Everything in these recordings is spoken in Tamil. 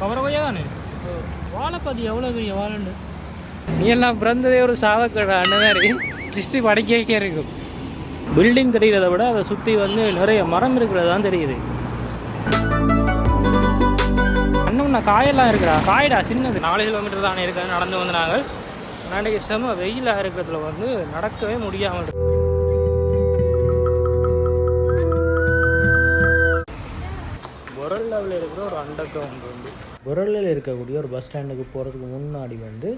கவரவையா தானே வாழைப்பதி எவ்வளோ பெரிய வாழைண்டு நீ எல்லாம் பிறந்ததே ஒரு சாவக்கடை அந்த மாதிரி ஹிஸ்ட்ரி படிக்க இருக்கும். பில்டிங் தெரிகிறத விட அதை சுற்றி வந்து நிறைய மரம் இருக்கிறது தான் தெரியுது. இன்னும் காயெல்லாம் இருக்குடா. காயடா சின்னது. நாலு கிலோமீட்டர் தானே இருக்குது நடந்து வந்து நாங்கள் நாளைக்கு செம வெயிலாக இருக்கிறதுல வந்து நடக்கவே முடியாமல் இருக்கு. பொரல்லாவில் இருக்கிற ஒரு அண்டர் கிரவுண்ட் வந்து பொரல்லில் இருக்கக்கூடிய ஒரு பஸ் ஸ்டாண்டுக்கு போகிறதுக்கு முன்னாடி வந்து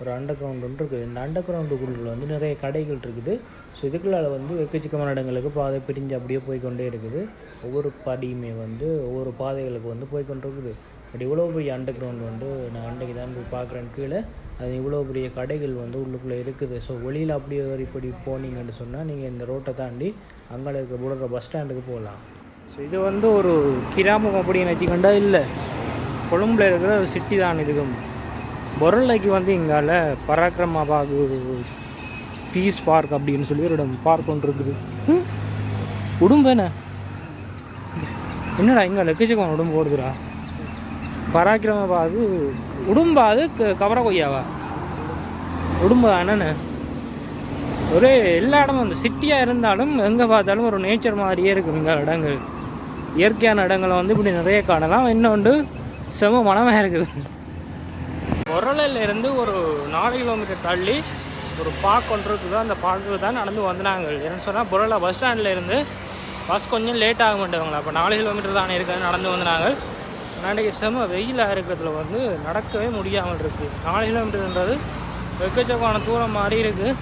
ஒரு அண்டர் கிரவுண்ட் ஒன்று இருக்குது. இந்த அண்டர் கிரவுண்டுக்குள்ள வந்து நிறைய கடைகள் இருக்குது. ஸோ இதுக்குள்ளால வந்து எக்கச்சக்கமான இடங்களுக்கு பாதை பிரிஞ்சு அப்படியே போய்க்கொண்டே இருக்குது. ஒவ்வொரு படியுமே வந்து ஒவ்வொரு பாதைகளுக்கு வந்து போய்க்கொண்டிருக்குது. பட் இவ்வளோ பெரிய அண்டர் கிரவுண்ட் வந்து நான் அன்றைக்கு தான் போய் பார்க்குறேன் கீழே. அது இவ்வளோ பெரிய கடைகள் வந்து உள்ளுக்குள்ளே இருக்குது. ஸோ வெளியில் அப்படியே இப்படி போனீங்கன்னு சொன்னால் நீங்கள் இந்த ரோட்டை தாண்டி அங்கே இருக்கிற புடுற பஸ் ஸ்டாண்டுக்கு போகலாம். ஸோ இது வந்து ஒரு கிராமம் அப்படின்னு வச்சுக்கொண்டா இல்லை. கொழும்புல இருக்கிற ஒரு சிட்டி தான் இதுக்கும். பொருளைக்கு வந்து இங்கால பராக்கிரமா பாகு பீஸ் பார்க் அப்படின்னு சொல்லி ஒரு இடம் பார்க் ஒன்று இருக்குது. ம்? உடும்பேன என்னடா இங்கே லெக்கச்சக்கம் உடம்பு போடுதுடா பராக்கிரம பாகு உடும்பா அது க- கவர கொய்யாவா? உடும்பா என்னண்ணே ஒரே எல்லா இடமும் இந்த சிட்டியாக இருந்தாலும் எங்கே பார்த்தாலும் ஒரு நேச்சர் மாதிரியே இருக்கும் இங்கே இடங்கள். இயற்கையான இடங்களை வந்து இப்படி நிறைய காணலாம். இன்னொன்று செம மனமாக இருக்குது. பொருளில் ஒரு நாலு கிலோமீட்டர் தள்ளி ஒரு பார்க் ஒன்று இருக்குது அந்த பார்க்கு தான் நடந்து வந்தாங்க. என்னன்னு சொன்னால் பொருளை பஸ் ஸ்டாண்டில் இருந்து பஸ் கொஞ்சம் லேட் ஆக மாட்டேவங்களா அப்போ நாலு கிலோமீட்டர் தானே இருக்குது நடந்து வந்தாங்க. நாளைக்கு செம வெயிலாக இருக்கிறதுல வந்து நடக்கவே முடியாமல் இருக்குது நாலு கிலோமீட்டர்ன்றது வெக்கச்சக்கான தூரம் மாதிரி இருக்குது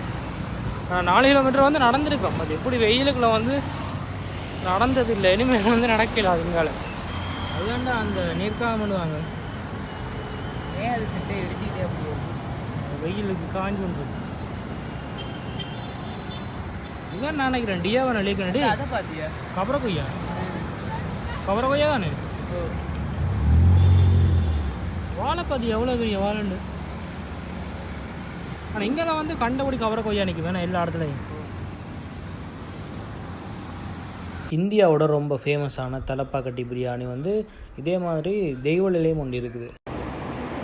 நாலு கிலோமீட்டர் வந்து நடந்திருக்கோம் அது எப்படி வெயிலுக்குள்ள வந்து நடந்தது இல்லை இனிமேல் வந்து நடக்கல அதுங்கால அதுதான்டா அந்த நீர்க்காக பண்ணுவாங்க. ஏன் அது செட்டை இடிச்சுக்கிட்டே அப்படியே வெயிலுக்கு காஞ்சி வந்து இதான் நான் நினைக்கிறேன். டியாவை நினைக்கிறேன் அதை பார்த்தியா? கபர கொய்யா கபர கொய்யா தானே வாழைப்பதி எவ்வளோ பெரிய வாழைண்டு ஆனால் இங்கெல்லாம் வந்து கண்டபடி கவர கொய்யா நிற்கும் வேணா எல்லா இடத்துலையும். இந்தியாவோட ரொம்ப ஃபேமஸான தலப்பாக்கட்டி பிரியாணி வந்து இதே மாதிரி தெய்வ நிலையம் ஒன்று இருக்குது.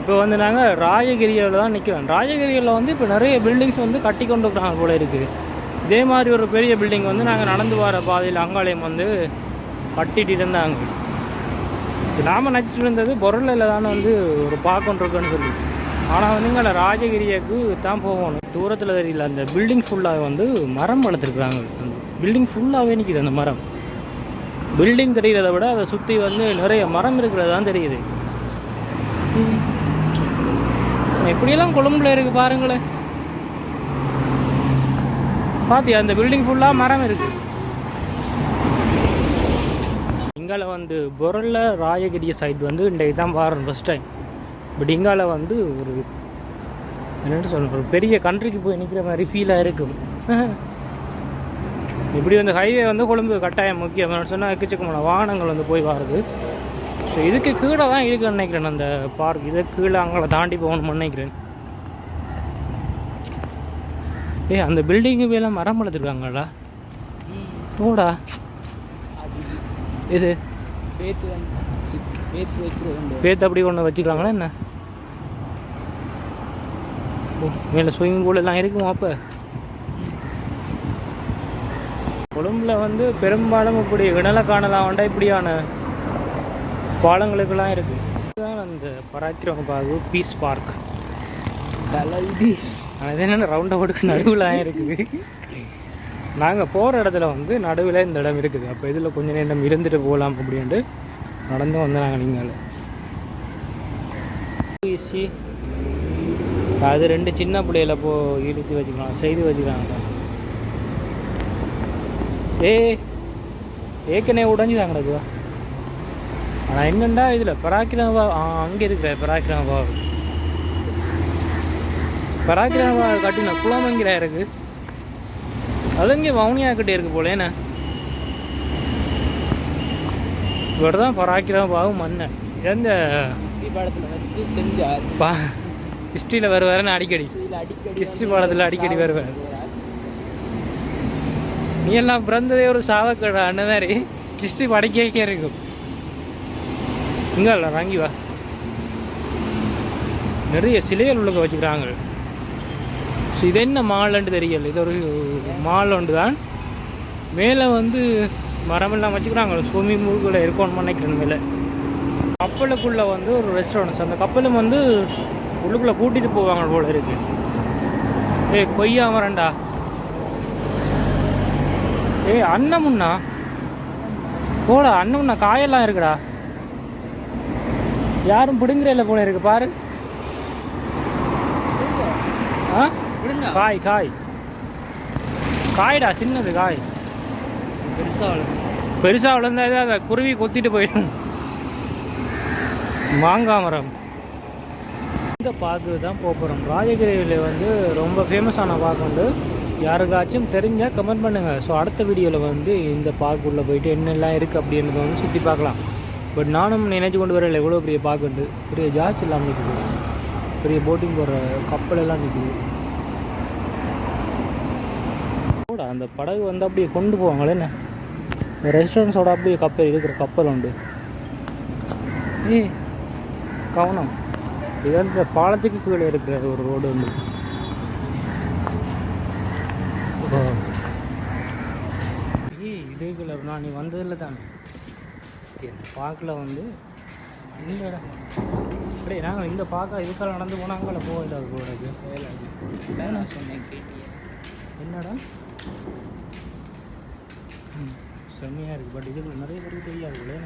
இப்போ வந்து நாங்கள் ராஜகிரியில் தான் நிற்கிறோம் ராஜகிரியில் வந்து இப்போ நிறைய பில்டிங்ஸ் வந்து கட்டி கொண்டு இருக்கிறாங்க போல இருக்குது இதே மாதிரி ஒரு பெரிய பில்டிங் வந்து நாங்கள் நடந்து வர பாதையில் அங்காலயம் வந்து கட்டிட்டு இருந்தாங்க. நாம் நினச்சிட்டு இருந்தது பொருளில் தானே வந்து ஒரு பார்க்கொண்டிருக்கோன்னு சொல்லி. ஆனால் வந்து இங்கே ராஜகிரியாவுக்கு தான் போகணும். தூரத்தில் தெரியல அந்த பில்டிங் ஃபுல்லாக வந்து மரம் வளர்த்துருக்குறாங்க. அந்த பில்டிங் ஃபுல்லாகவே நிற்கிது அந்த மரம். பில்டிங் தெரிகிறத விட அதை சுற்றி வந்து நிறைய மரம் இருக்கிறது தான் தெரியுது. எப்படியெல்லாம் கொழும்புல இருக்கு பாருங்களேன். பாத்தியா அந்த பில்டிங் ஃபுல்லாக மரம் இருக்கு. இங்கால வந்து பொருளில் ராயகிரி சைடு வந்து இன்றைக்கு தான் பாருங்க ஃபஸ்ட் டைம் பட் இங்கால வந்து ஒரு என்னென்னு சொல்ற ஒரு பெரிய கண்ட்ரிக்கு போய் நிற்கிற மாதிரி ஃபீலாக இருக்கும். இப்படி வந்து ஹைவே வந்து கொழும்பு கட்டாயம் முக்கியம். சொன்னால் எக்கச்சக்கமான வாகனங்கள் வந்து போய் வருது. ஸோ இதுக்கு கீழே தான் இருக்குன்னு நினைக்கிறேன் அந்த பார்க் இதை கீழே அங்கே தாண்டி போகணும்னு நினைக்கிறேன். ஏய் அந்த பில்டிங்கு மேலே மரம் வளர்த்துருக்காங்களா போடா. இது. பேத்து பேத்து அப்படி ஒன்று வச்சுக்கலாங்களா என்ன? மேலே ஸ்விம்மிங் பூல் எல்லாம் இருக்குமா அப்போ? கொழும்புல வந்து பெரும்பாலும் இப்படி வினலை காணலாம் வேண்டாம் இப்படியான பாலங்களுக்கெல்லாம் இருக்கு. இதுதான் அந்த பராக்கிரம பாகு பீஸ் பார்க் தலைவி அது என்னென்ன ரவுண்ட் அவுட்டுக்கு நடுவில் இருக்குது. நாங்கள் போகிற இடத்துல வந்து நடுவில் இந்த இடம் இருக்குது. அப்போ இதில் கொஞ்ச நேரம் இருந்துட்டு போகலாம் அப்படின்ட்டு நடந்து வந்தாங்க நீங்கள். அது ரெண்டு சின்ன பிள்ளையில போ இழுத்து வச்சுக்கலாம் செய்து வச்சுக்கிறாங்க ஏய் ஏற்கனவே உடஞ்சி கிடக்குதா? ஆனால் என்னண்டா இதில்? பராக்கிரமபா அங்கே இருக்கிற பராக்கிரமபா. பராக்கிரமபா கட்டின குளமங்கில இருக்கு. அது இங்கே வவுனியா கிட்டே இருக்கு போல என்ன? இவர் தான் பராக்கிரமபாவும் மன்னன். ஹிஸ்ட்ரி பாடத்தில் வச்சு செஞ்சார். பா ஹிஸ்ட்ரியில் வருவாருன்னு அடிக்கடி. ஹிஸ்ட்ரி பாடத்தில் அடிக்கடி வருவார். நீ எல்லாம் பிறந்ததே ஒரு சாவக்கடை அண்ணன் மாதிரி. ஹிஸ்ட்ரி படிக்க வைக்க இருக்கும் வாங்கி வா. நிறைய சிலைகள் உள்ள வச்சுக்கிறாங்க. ஸோ இது என்ன மால்ன்ட்டு தெரியல. இது ஒரு மால் ஒன்று தான் மேலே வந்து மரமெல்லாம் வச்சுக்கிறாங்க. ஸ்விம்மிங் பூல்குள்ளே இருக்கணும்னு நினைக்கிறேன் மேலே. கப்பலுக்குள்ளே வந்து ஒரு ரெஸ்டாரண்ட்ஸ் அந்த கப்பலும் வந்து உள்ளுக்குள்ளே கூட்டிகிட்டு போவாங்க போல இருக்கு. ஏய் கொய்யா மரண்டா ஏய் அன்னமுன்னா போடா அன்னமுன்னா காயெல்லாம் இருக்குடா. யாரும் பிடுங்குறதில்ல போல இருக்கு பாரு. ஆ? காய் காய். காய்டா சின்னது காய். பெருசா பெருசா வளர்ந்தா அதை குருவி கொத்திட்டு போயிடும். மாங்காய் மரம். இந்த பாக்கு தான் போக போகிறோம் ராஜகிரியில் வந்து ரொம்ப ஃபேமஸான பாக்கு உண்டு யாருக்காச்சும் தெரிஞ்சால் கமெண்ட் பண்ணுங்கள் ஸோ அடுத்த வீடியோவில் வந்து இந்த பார்க்குள்ளே போயிட்டு என்னெல்லாம் இருக்குது அப்படின்றத வந்து சுற்றி பார்க்கலாம். பட் நானும் நினைச்சு கொண்டு வரல எவ்வளோ பெரிய பார்க் உண்டு பெரிய ஜாஸ்தி இல்லாமல் நிற்குது பெரிய போட்டிங் போடுற கப்பல் எல்லாம் நிற்குது கூட அந்த படகு வந்து அப்படியே கொண்டு போவாங்களே என்ன? ரெஸ்டாரண்ட்ஸோட அப்படியே கப்பல் இருக்கிற கப்பல் உண்டு. ஏ கவனம். இது வந்து பாலத்துக்கு கீழே இருக்கிற ஒரு ரோடு உண்டு ஓ. ஏய் இதே கலர் நான் நீ வந்ததில்ல தானே? இந்த பார்க்கில் வந்து. இல்லைடா. அப்படியே நாங்கள் இந்த பார்க்க இதுக்கால நடந்து போனால் அங்கே போக வேண்டாம் போகிறது அதான் நான் சொன்னேன் கேட்டியா. என்னடா? ம் செம்மையாக இருக்குது பட் இதுக்குள்ள நிறைய பேருக்கு தெரியாது